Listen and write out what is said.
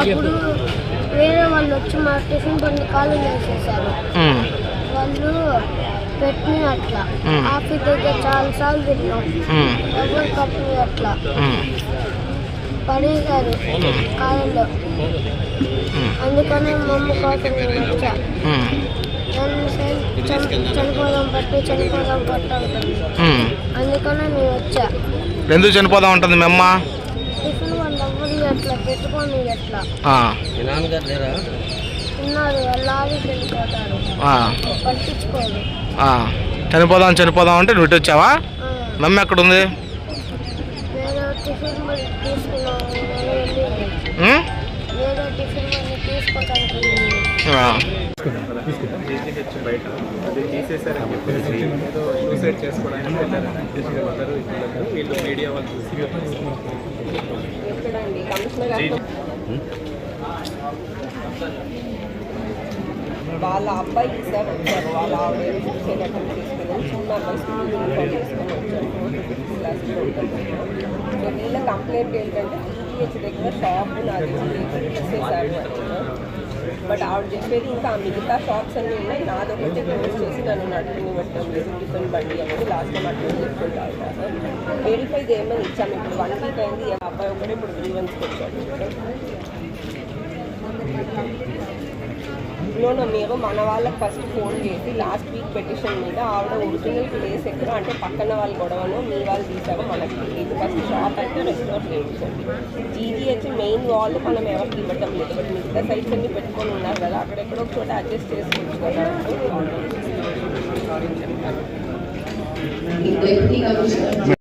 అప్పుడు వేరే వాళ్ళు వచ్చి మా టిఫిన్ బండి కాలు వేసేసారు ఉమ్, వాళ్ళు పెట్టిన అట్లా. ఆఫీస్ దగ్గర చాలా సార్లు తిన్నాం. ఎవరు కట్టిన అట్లా. పడేశారు కాలంలో. అందుకనే మా అమ్మ కోసం నేను వచ్చా. చనిపోదాం పట్టు చనిపోదాం పట్టు. అందుకనే నేను వచ్చా. ఎందుకు చనిపోదాం ఉంటుంది మీ అమ్మ? ఉన్నారు వెళ్ళిపోతారు పట్టించుకోరు. చనిపోదాం చనిపోదాం అంటే నువ్వు ఇటు వచ్చావా? ఆ, మీ అమ్మ ఎక్కడుంది? వేరే టిఫిన్ బండి తీసుకున్నాం నేను వెళ్ళింది. ఉమ్? వేరే టిఫిన్ బండి తీసుకోవడానికి వెళ్ళింది. ఆ. జీజీహెచ్ బయట అది తీసేశారని చెప్పేసి ఏదో సూసైడ్ చేసుకోవడానికి వీళ్ళు మీడియా వాళ్ళు చూసి వాళ్ళ అబ్బాయి ఇస్తారు వచ్చారు. వాళ్ళ ఆవిడ సూసైడ్ అటెంప్ట్ చిన్న అబ్బాయి స్కూల్ యూనిఫామ్ వచ్చారు. క్లాస్లో సో వీళ్ళ కంప్లైంట్ ఏంటంటే టీజీహెచ్ దగ్గర షాప్ నాది చేశారు. బట్ ఆవిడ చెప్పేది ఇంకా ఆ మిగతా షాప్స్ అన్నీ ఉన్నాయి. నాది ఒకటి క్లోజ్ చేసి నన్ను నడుపుని పెట్టడం లేదు టిఫిన్ బండి అనేది లాస్ట్ టైం అట్లా సార్ వెరిఫై చేయమని ఇచ్చాము. ఇప్పుడు వన్ వీక్ అయింది. అబ్బాయి ఒకటి ఇప్పుడు గ్రీవెన్స్కి వచ్చాడు. లోన మేము మన వాళ్ళకి ఫస్ట్ ఫోన్ చేసి లాస్ట్ వీక్ పెటిషన్ మీద ఆవిడ ఒరిజినల్ ప్లేస్ ఎక్కడ అంటే పక్కన వాళ్ళ గొడవను మీ వాళ్ళు తీసారు మనకి ఇది ఫస్ట్ షాప్ అయితే రెస్టోర్ చేయించండి. జీజీహెచ్ మెయిన్ వాల్ మనం ఎవరికి ఇవ్వటం లేదు. బట్ మిగతా సైట్స్ అన్ని పెట్టుకొని ఉన్నారు కదా అక్కడెక్కడో ఒక చోట అడ్జస్ట్ చేసుకోవచ్చు కదా. Deputy commissioner